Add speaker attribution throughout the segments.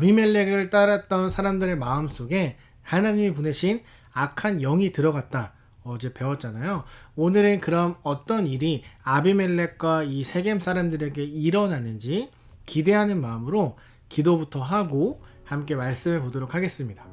Speaker 1: 아비멜렉을 따랐던 사람들의 마음속에 하나님이 보내신 악한 영이 들어갔다. 어제 배웠잖아요. 오늘은 그럼 어떤 일이 아비멜렉과 이 세겜 사람들에게 일어나는지 기대하는 마음으로 기도부터 하고 함께 말씀을 보도록 하겠습니다.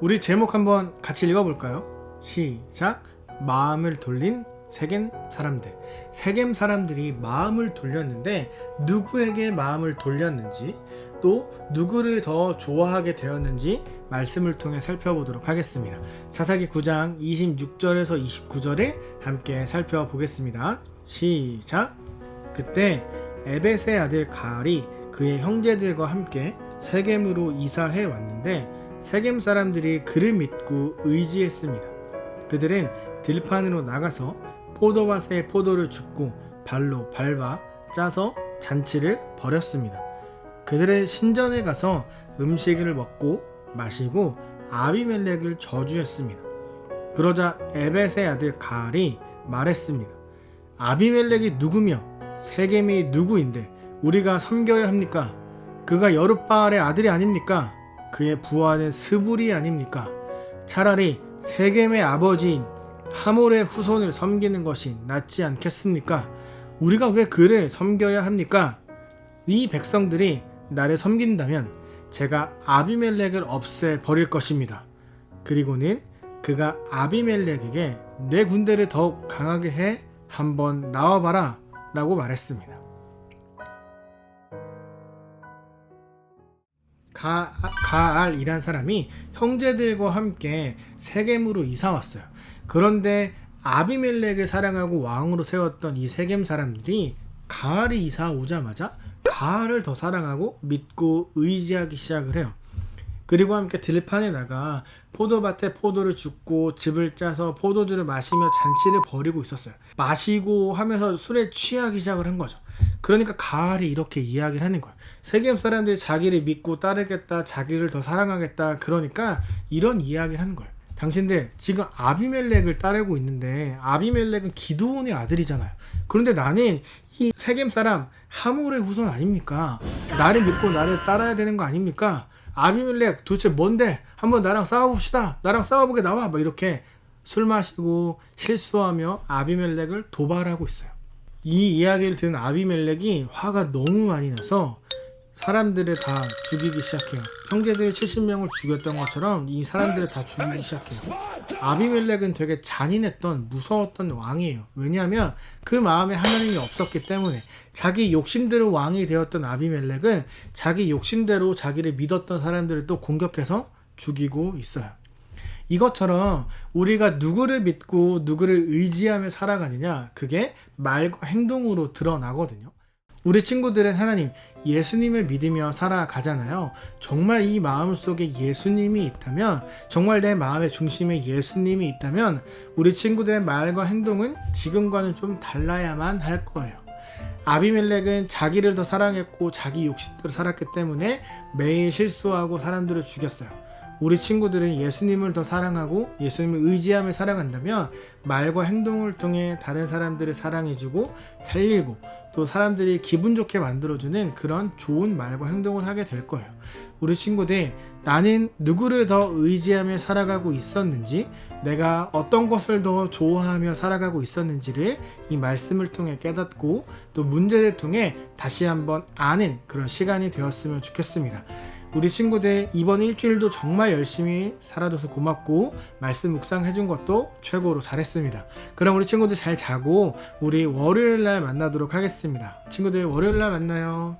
Speaker 1: 우리 제목 한번 같이 읽어볼까요? 시작. 마음을 돌린 세겜 사람들. 세겜 사람들이 마음을 돌렸는데 누구에게 마음을 돌렸는지 또 누구를 더 좋아하게 되었는지 말씀을 통해 살펴보도록 하겠습니다. 사사기 9장 26절에서 29절에 함께 살펴보겠습니다. 시작. 그때 에벳의 아들 가알이 그의 형제들과 함께 세겜으로 이사해 왔는데 세겜 사람들이 그를 믿고 의지했습니다. 그들은 들판으로 나가서 포도밭에 포도를 줍고 발로 밟아 짜서 잔치를 벌였습니다. 그들의 신전에 가서 음식을 먹고 마시고 아비멜렉을 저주했습니다. 그러자 에벳의 아들 가알이 말했습니다. 아비멜렉이 누구며 세겜이 누구인데 우리가 섬겨야 합니까? 그가 여룻바알의 아들이 아닙니까? 그의 부하는 스불이 아닙니까? 차라리 세겜의 아버지인 하몰의 후손을 섬기는 것이 낫지 않겠습니까? 우리가 왜 그를 섬겨야 합니까? 이 백성들이 나를 섬긴다면 제가 아비멜렉을 없애 버릴 것입니다. 그리고는 그가 아비멜렉에게 내 군대를 더욱 강하게 해 한번 나와봐라 라고 말했습니다. 가, 가알이란 사람이 형제들과 함께 세겜으로 이사 왔어요. 그런데 아비멜렉을 사랑하고 왕으로 세웠던 이 세겜 사람들이 가알이 이사 오자마자 가알을 더 사랑하고 믿고 의지하기 시작을 해요. 그리고 함께 들판에 나가 포도밭에 포도를 줍고 즙을 짜서 포도주를 마시며 잔치를 벌이고 있었어요. 마시고 하면서 술에 취하기 시작을 한 거죠. 그러니까 가을이 이렇게 이야기를 하는 거예요. 세겜 사람들이 자기를 믿고 따르겠다, 자기를 더 사랑하겠다. 그러니까 이런 이야기를 하는 거예요. 당신들 지금 아비멜렉을 따르고 있는데 아비멜렉은 기드온의 아들이잖아요. 그런데 나는 이 세겜 사람 하몰의 후손 아닙니까? 나를 믿고 나를 따라야 되는 거 아닙니까? 아비멜렉 도대체 뭔데? 한번 나랑 싸워봅시다. 나랑 싸워보게 나와. 막 이렇게 술 마시고 실수하며 아비멜렉을 도발하고 있어요. 이 이야기를 듣는 아비멜렉이 화가 너무 많이 나서 사람들을 다 죽이기 시작해요. 형제들 70명을 죽였던 것처럼 이 사람들을 다 죽이기 시작해요. 아비멜렉은 되게 잔인했던 무서웠던 왕이에요. 왜냐하면 그 마음에 하나님이 없었기 때문에 자기 욕심대로 왕이 되었던 아비멜렉은 자기 욕심대로 자기를 믿었던 사람들을 또 공격해서 죽이고 있어요. 이것처럼 우리가 누구를 믿고 누구를 의지하며 살아가느냐 그게 말과 행동으로 드러나거든요. 우리 친구들은 하나님, 예수님을 믿으며 살아가잖아요. 정말 이 마음 속에 예수님이 있다면, 정말 내 마음의 중심에 예수님이 있다면, 우리 친구들의 말과 행동은 지금과는 좀 달라야만 할 거예요. 아비멜렉은 자기를 더 사랑했고 자기 욕심대로 살았기 때문에 매일 실수하고 사람들을 죽였어요. 우리 친구들은 예수님을 더 사랑하고 예수님을 의지하며 살아간다면 말과 행동을 통해 다른 사람들을 사랑해주고 살리고 또 사람들이 기분 좋게 만들어주는 그런 좋은 말과 행동을 하게 될 거예요. 우리 친구들, 나는 누구를 더 의지하며 살아가고 있었는지, 내가 어떤 것을 더 좋아하며 살아가고 있었는지를 이 말씀을 통해 깨닫고 또 문제를 통해 다시 한번 아는 그런 시간이 되었으면 좋겠습니다. 우리 친구들 이번 일주일도 정말 열심히 살아줘서 고맙고 말씀 묵상해준 것도 최고로 잘했습니다. 그럼 우리 친구들 잘 자고 우리 월요일 날 만나도록 하겠습니다. 친구들 월요일 날 만나요.